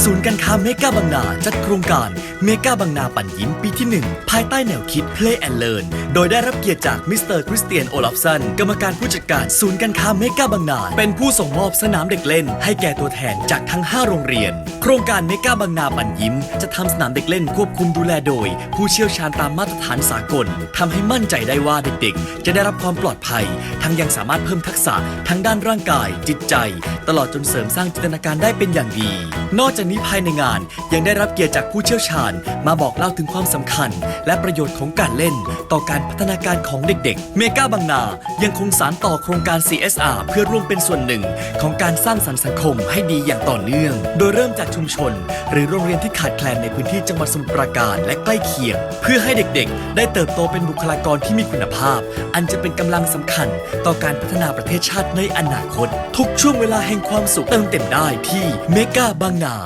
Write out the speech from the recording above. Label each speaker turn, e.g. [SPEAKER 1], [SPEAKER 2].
[SPEAKER 1] ศูนย์การค้าเมกาบางนาจัดโครงการเมกาบางนาปั่นยิ้มปีที่ 1 ภายใต้แนวคิด Play and Learn โดยได้รับเกียรติจากมิสเตอร์คริสเตียนโอลาฟสันกรรมการผู้จัดการศูนย์การค้าเมกาบางนา เป็นผู้ส่งมอบสนามเด็กเล่น ให้แก่ตัวแทนจากทั้ง 5 โรงเรียน โครงการเมกาบางนาปันยิ้ม จะทำสนามเด็กเล่นควบคุมดูแลโดย ผู้เชี่ยวชาญตามมาตรฐานสากลทำให้มั่นใจได้ว่าเด็กๆ จะได้รับความปลอดภัย ทั้งยังสามารถเพิ่มทักษะทั้งด้านร่างกาย จิตใจ ตลอดจนเสริมสร้างจินตนาการได้เป็นอย่างดี นอกจากนี้ภายในงานยังได้รับเกียรติจากผู้เชี่ยวชาญ มาบอกเล่าถึงความสำคัญ และประโยชน์ของการเล่น ต่อการพัฒนาการของเด็กๆ เมกาบางนายังคงสารต่อโครงการ CSR เพื่อร่วมเป็นส่วนหนึ่ง ของการสร้างสรรค์สังคมให้ดีอย่างต่อเนื่อง โดยเริ่มจากชุมชน หรือโรงเรียนที่ขาดแคลนในพื้นที่จังหวัดสมุทรปราการและใกล้เคียง เพื่อให้เด็กๆ ได้เติบโตเป็นบุคลากรที่มีคุณภาพ อันจะเป็นกำลังสำคัญต่อการพัฒนาประเทศชาติในอนาคต ทุกช่วงเวลาแห่งความสุขเติมเต็มได้ที่เมกาบางนา